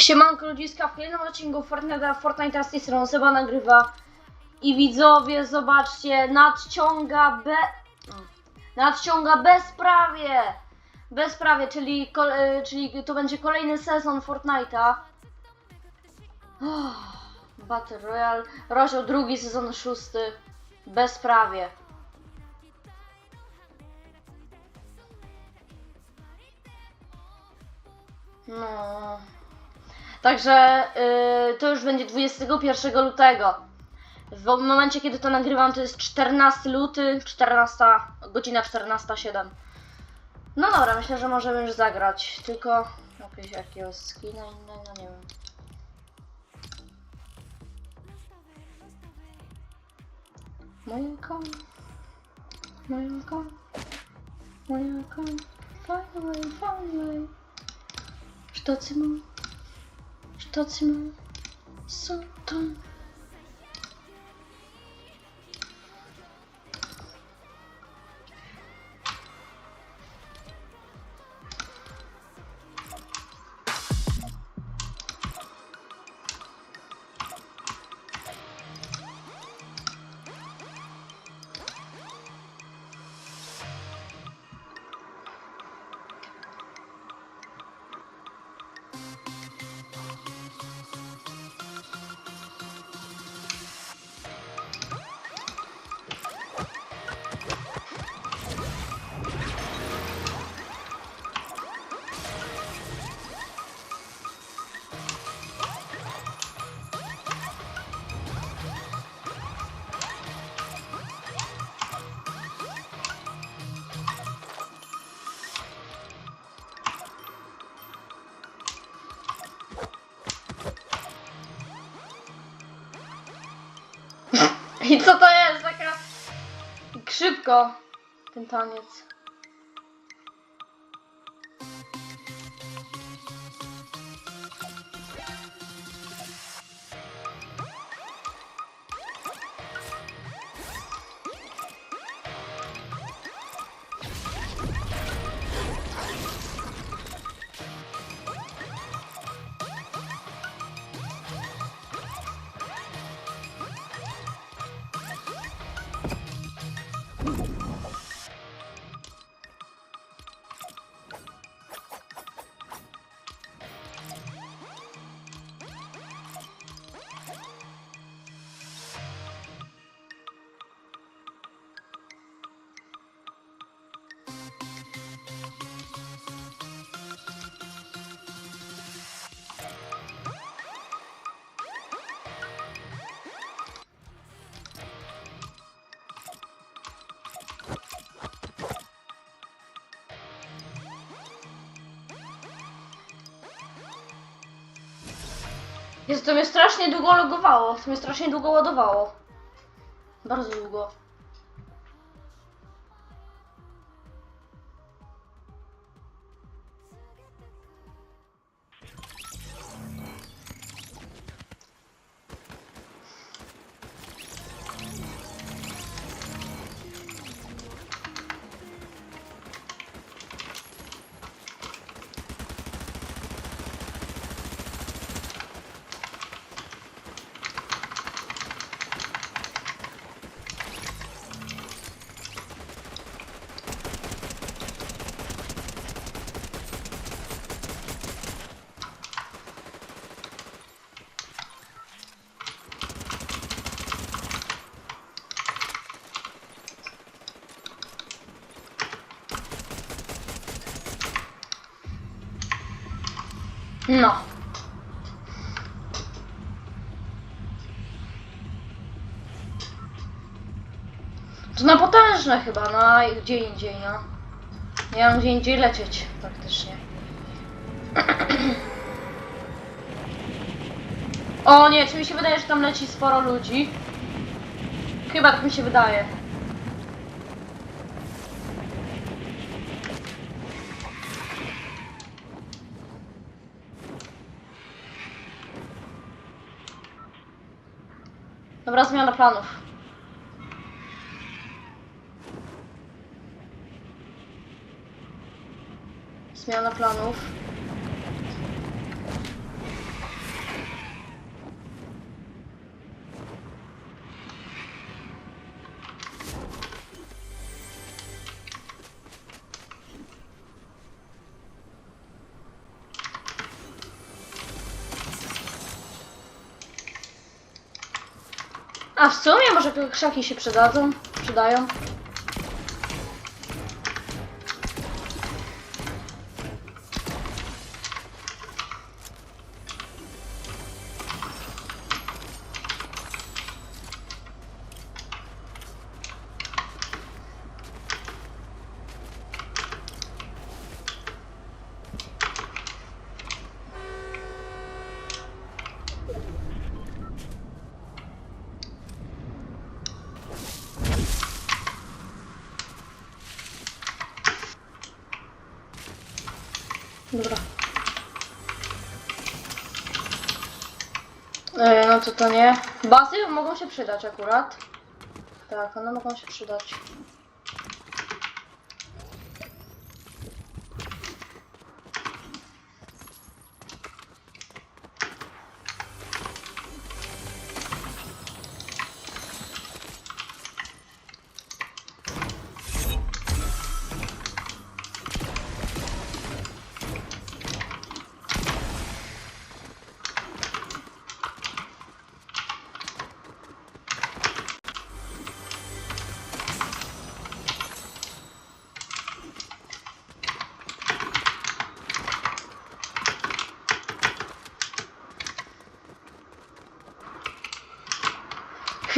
Siemanko ludziska, w kolejnym odcinku Fortnite, Fortnite z tej strony Seba nagrywa. I widzowie, zobaczcie, nadciąga be... nadciąga bezprawie, bezprawie, czyli, e, czyli to będzie kolejny sezon Fortnite'a. Oh, Battle Royale, rozdział drugi, sezon szósty, bezprawie. No... Także y, to już będzie 21 lutego. W momencie, kiedy to nagrywam, to jest 14 luty, 14, godzina 14.07. No dobra, myślę, że możemy już zagrać. Tylko jakiegoś jakiegoś skina innego, nie wiem. Moja Moja Moja Find away, find away. Что ты мой? 立ちもそっと Szybko. Ten taniec. Jest to mnie strasznie długo logowało. To mnie strasznie długo ładowało. Bardzo długo. No. To na potężne chyba, na gdzie indziej, no. Mam gdzie indziej lecieć, praktycznie. O nie, czy mi się wydaje, że tam leci sporo ludzi? Chyba tak mi się wydaje. Dobra, zmiana planów. Zmiana planów. W sumie może krzaki się przydadzą? Przydają? To nie. Bazy mogą się przydać akurat. Tak, one mogą się przydać.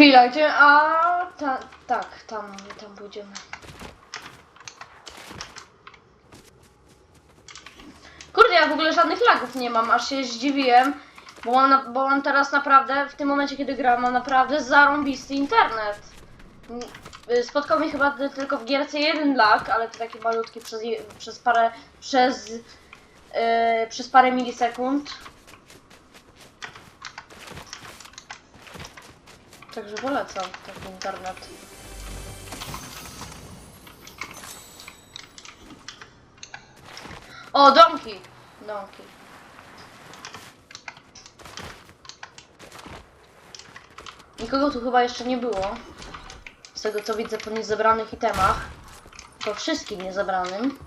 Chwila, gdzie? A ta, tak, tam, tam pójdziemy. Kurde, ja w ogóle żadnych lagów nie mam, aż się zdziwiłem, bo mam, na, bo mam teraz naprawdę, w tym momencie kiedy gram, mam naprawdę zarąbisty internet. Y, Spotkał mnie chyba ty- tylko w gierce jeden lag, ale to taki malutki przez, przez parę, przez, yy, przez parę milisekund. Także polecam taki internet. O, domki! Domki. Nikogo tu chyba jeszcze nie było. Z tego co widzę po niezebranych itemach. Po wszystkim niezebranym.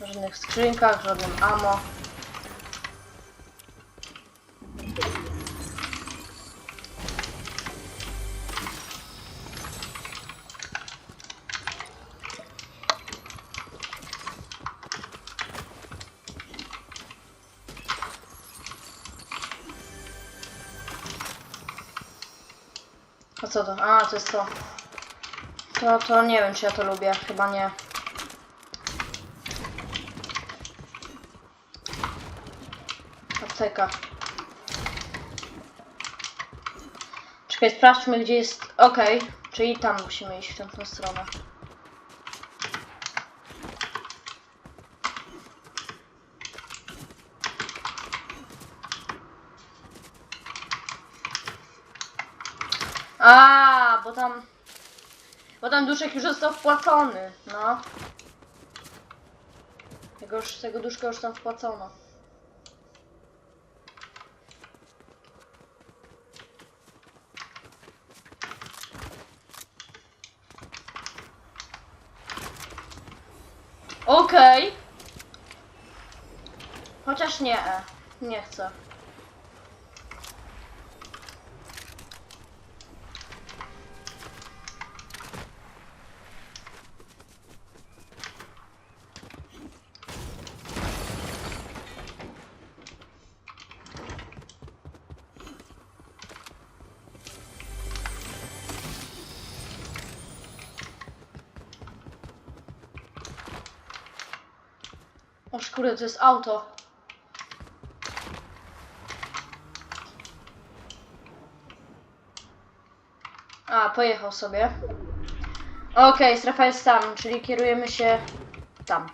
W żadnych skrzynkach, żadnym ammo. Co to? A, to jest to. To, to nie wiem, czy ja to lubię. Chyba nie. Apteka. Czekaj, sprawdźmy, gdzie jest... Okej, czyli tam musimy iść w tę stronę. A, bo tam. Bo tam duszek już został wpłacony, no. Tego, już, tego duszka już tam wpłacono. Okej. Chociaż nie, nie chcę. O kurde, to jest auto. A, pojechał sobie. Okej, strefa jest tam, czyli kierujemy się tam.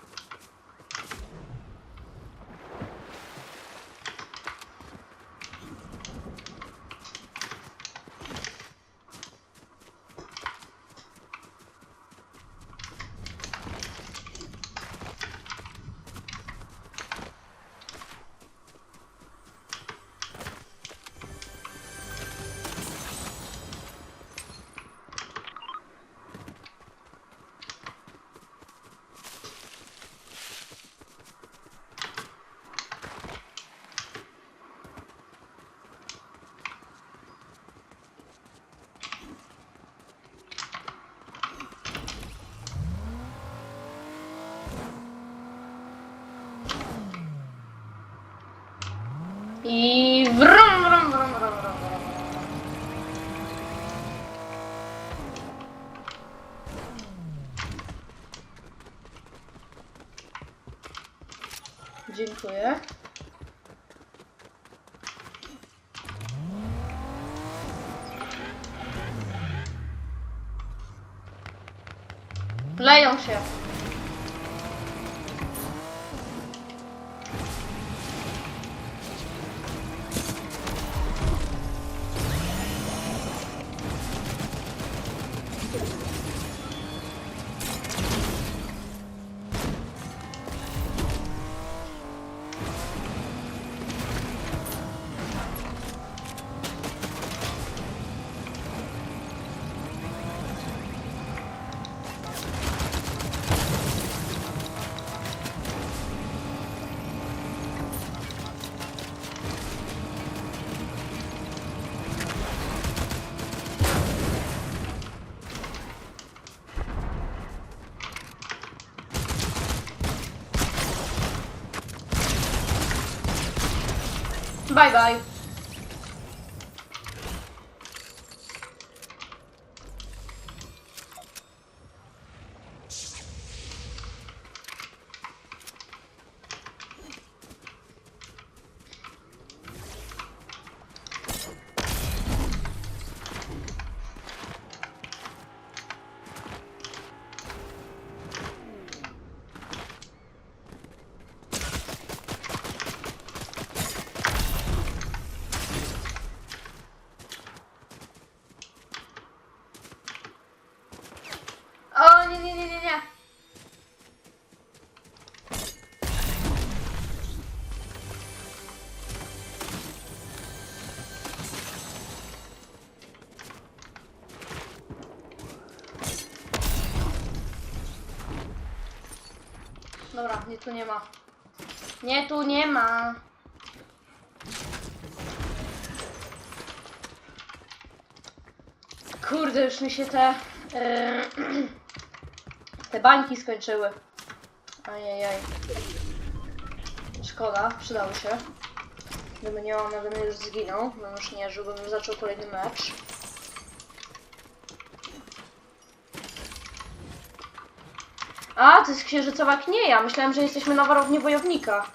Dziękuję. Leją się. Bye bye. Nie tu nie ma. Nie tu nie ma. Kurde, już mi się te. e, te bańki skończyły. Ajajaj. Szkoda, przydały się. Gdyby nie on, bym już zginął. Bym już nie żył, bym zaczął kolejny mecz. A, to jest księżycowa knieja. Myślałem, że jesteśmy na warowni wojownika.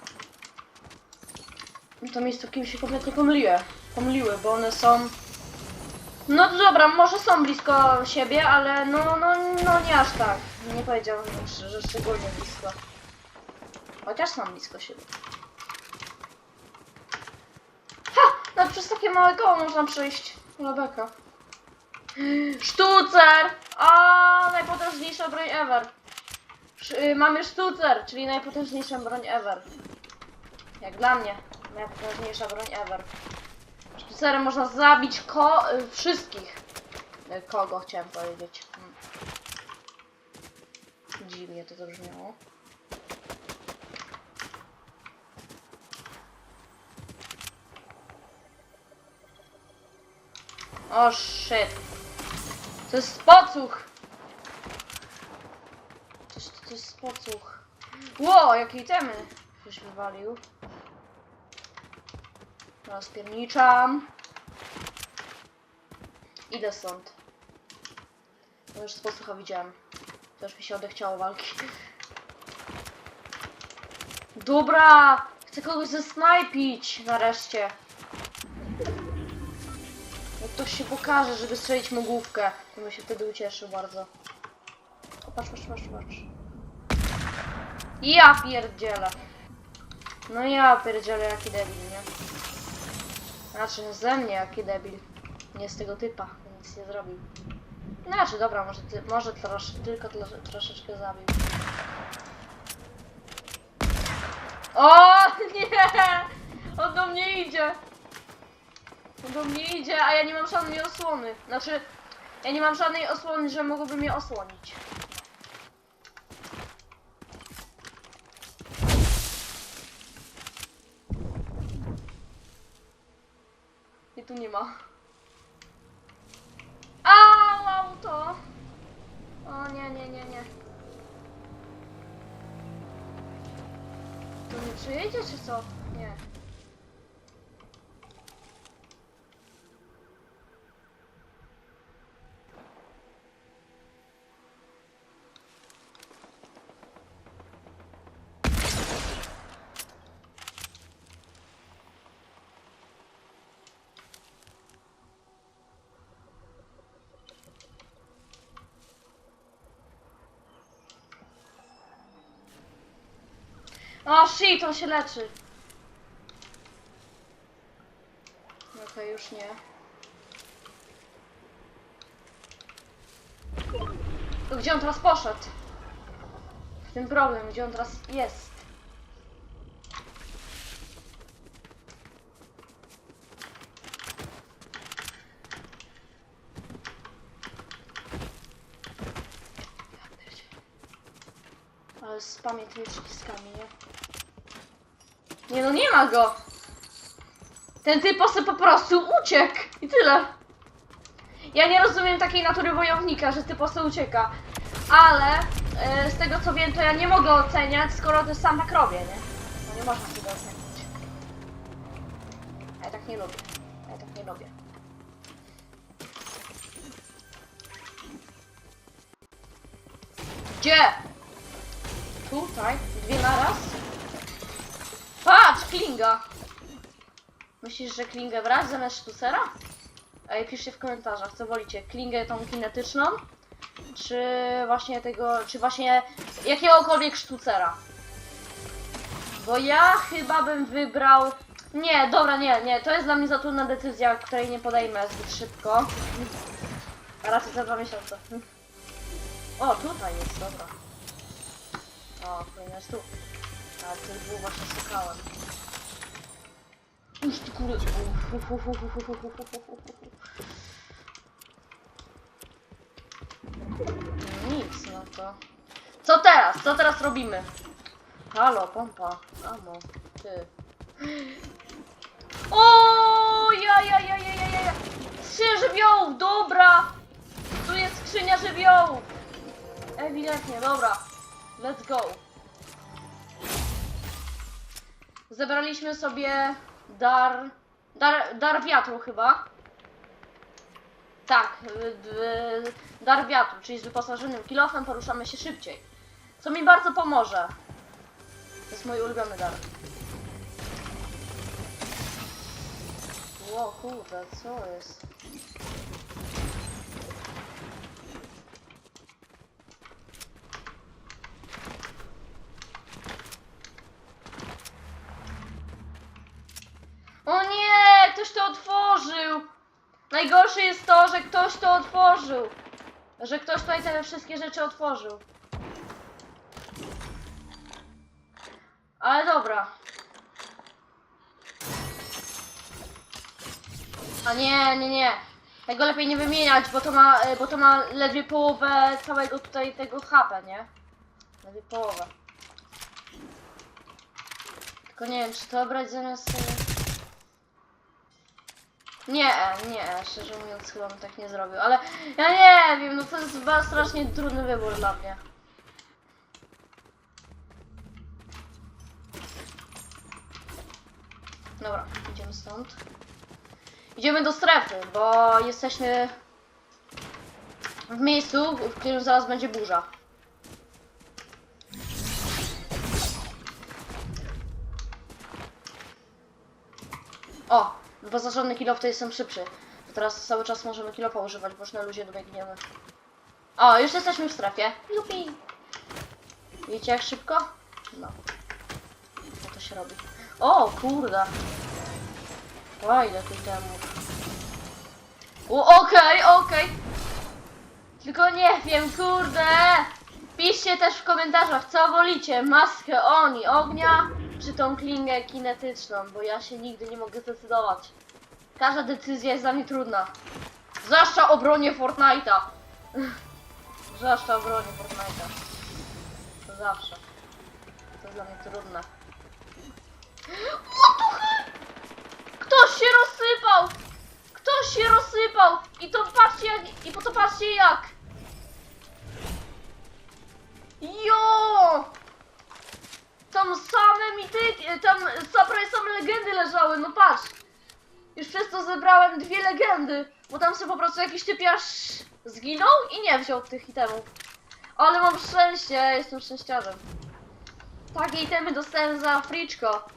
To miejscówki mi się kompletnie pomyliły. Pomyliły, bo one są... No dobra, może są blisko siebie, ale no, no, no nie aż tak. Nie powiedziałbym, że, że szczególnie blisko. Chociaż są blisko siebie. Ha! No przez takie małe koło można przejść. Rebeka. Sztucer! A najpotężniejsza broń ever. Y, mamy sztucer, czyli najpotężniejsza broń ever. Jak dla mnie, najpotężniejsza broń ever. Sztucerem można zabić ko y, wszystkich. Y, Kogo chciałem powiedzieć. Hmm. Dziwnie to to brzmiało. O shit. To jest pocuch. Coś, to jest pocuch. Ło, jakie itemy ktoś wywalił. Rozpierniczam. Idę stąd. Już z podsłucha widziałem. Też mi się odechciało walki. Dobra! Chcę kogoś zesnajpić nareszcie. Jak ktoś się pokaże, żeby strzelić mu główkę, to bym się wtedy ucieszył bardzo. O, patrz, patrz, patrz, patrz. Ja pierdzielę. No ja pierdzielę, jaki debil, nie? Znaczy, ze mnie jaki debil. Nie z tego typa, nic nie zrobił. Znaczy, dobra, może, ty, może trosz, tylko tro, troszeczkę zabił. O nie! On do mnie idzie! On do mnie idzie, a ja nie mam żadnej osłony. Znaczy, ja nie mam żadnej osłony, że mogłoby mnie osłonić. Tu nie ma. Au, auto! O nie, nie, nie, nie. Tu nie przyjedzie, czy co? Nie. O shit, on się leczy. Okej, już nie. To gdzie on teraz poszedł? W tym problem, gdzie on teraz jest? Ale spamię tymi przyciskami, nie? Nie no, nie ma go! Ten typ po prostu uciekł! I tyle! Ja nie rozumiem takiej natury wojownika, że ty po prostu ucieka. Ale e, z tego co wiem, to ja nie mogę oceniać, skoro to sam tak nie? No nie można tego ocenić. Ja tak nie lubię. Ja tak nie lubię. Gdzie? Tutaj? Dwie naraz? Patrz, klinga! Myślisz, że klingę brać zamiast sztucera? Ej, piszcie w komentarzach, co wolicie, klingę tą kinetyczną, czy właśnie tego, czy właśnie jakiegokolwiek sztucera. Bo ja chyba bym wybrał... Nie, dobra, nie, nie, to jest dla mnie za trudna decyzja, której nie podejmę zbyt szybko. Raczej za dwa miesiące. O, tutaj jest, dobra. O, powinien tu. A dwóch właśnie szukałem. Już ty kurde. Nic na to. Co teraz? Co teraz robimy? Halo, pompa. Amo, ty. O, ja, ja, ja, ja, ja, ja. Trzy żywiołów, dobra. Tu jest skrzynia żywiołów. Ewidentnie, dobra. Let's go. Zebraliśmy sobie dar, dar, dar wiatru chyba. Tak, y, d- dar wiatru, czyli z wyposażonym kilofem poruszamy się szybciej. Co mi bardzo pomoże. To jest mój ulubiony dar. Ło, kurde, co jest? O nie, ktoś to otworzył! Najgorsze jest to, że ktoś to otworzył. Że ktoś tutaj te wszystkie rzeczy otworzył. Ale dobra. A nie, nie, nie. Tego lepiej nie wymieniać, bo to ma, e, bo to ma ledwie połowę całego tutaj tego HP, nie? Ledwie połowę. Tylko nie wiem, czy to brać zamiast tego... Nie, nie, szczerze mówiąc chyba bym tak nie zrobił, ale ja nie wiem, no to jest strasznie trudny wybór dla mnie. Dobra, idziemy stąd. Idziemy do strefy, bo jesteśmy w miejscu, w którym zaraz będzie burza. O, wyposażony kilof to jestem szybszy. Teraz cały czas możemy kilofa używać, bo już na luzie dobiegniemy. O, już jesteśmy w strefie. Jupi! Widzicie jak szybko? No. Co to się robi? O, kurde. O, ile tu temów. O, okej, okej. Tylko nie wiem, kurde. Piszcie też w komentarzach, co wolicie, maskę oni ognia, czy tą klingę kinetyczną, bo ja się nigdy nie mogę zdecydować. Każda decyzja jest dla mnie trudna. Zwłaszcza obronie Fortnite'a. Zwłaszcza obronie Fortnite'a. To zawsze. To jest dla mnie trudne. What? Ktoś się rozsypał! Ktoś się rozsypał! I to patrzcie jak... I po to patrzcie jak! Jo! Tam same mityki, tam sa- prawie same legendy leżały, no patrz! Już przez to zebrałem dwie legendy, bo tam sobie po prostu jakiś typiarz zginął i nie wziął tych itemów. Ale mam szczęście, jestem szczęściarzem. Takie itemy dostałem za friczko.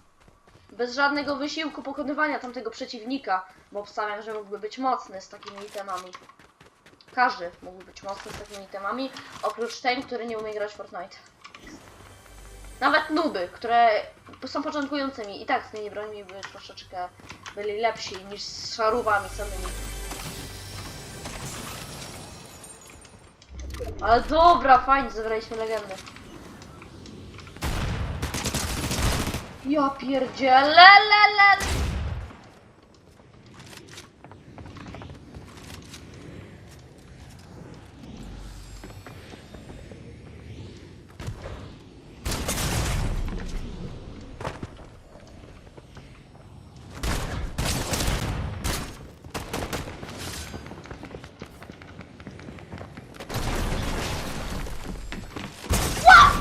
Bez żadnego wysiłku pokonywania tamtego przeciwnika, bo obstawiam, że mógłby być mocny z takimi itemami. Każdy mógłby być mocny z takimi itemami, oprócz ten, który nie umie grać Fortnite. Nawet nuby, które są początkującymi i tak z tymi brońmi by troszeczkę byli lepsi niż z szarówami samymi. Ale dobra, fajnie, zebraliśmy legendę. Ja pierdzielę, le, le. Ła!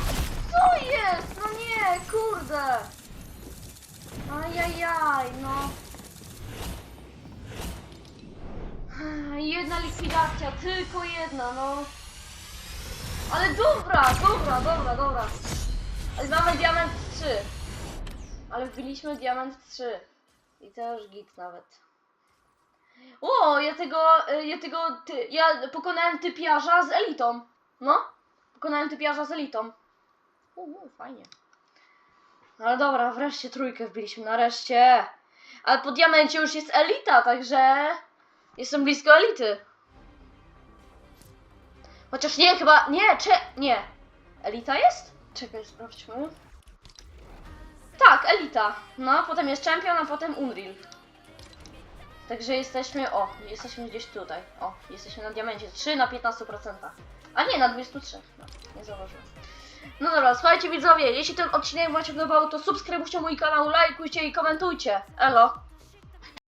Co jest? No nie, kurde. Ajajaj, no. Jedna likwidacja, tylko jedna, no. Ale dobra, dobra, dobra, dobra. Ale mamy diament 3. Ale wbiliśmy diament 3. I to już git nawet. O, ja tego, y, ja tego, ty, ja pokonałem typiarza z elitą. No, pokonałem typiarza z elitą. Uuu, fajnie. Ale dobra, wreszcie trójkę wbiliśmy, nareszcie. Ale po diamencie już jest elita, także jestem blisko elity. Chociaż nie, chyba, nie, cze, nie. Elita jest? Czekaj, sprawdźmy. Tak, elita. No, potem jest champion, a potem Unreal. Także jesteśmy, o, jesteśmy gdzieś tutaj. O, jesteśmy na diamencie 3 na 15%. A nie, na 23. No, nie zauważyłem. No dobra, słuchajcie widzowie, jeśli ten odcinek Wam się podobał, to subskrybujcie mój kanał, lajkujcie i komentujcie. Elo!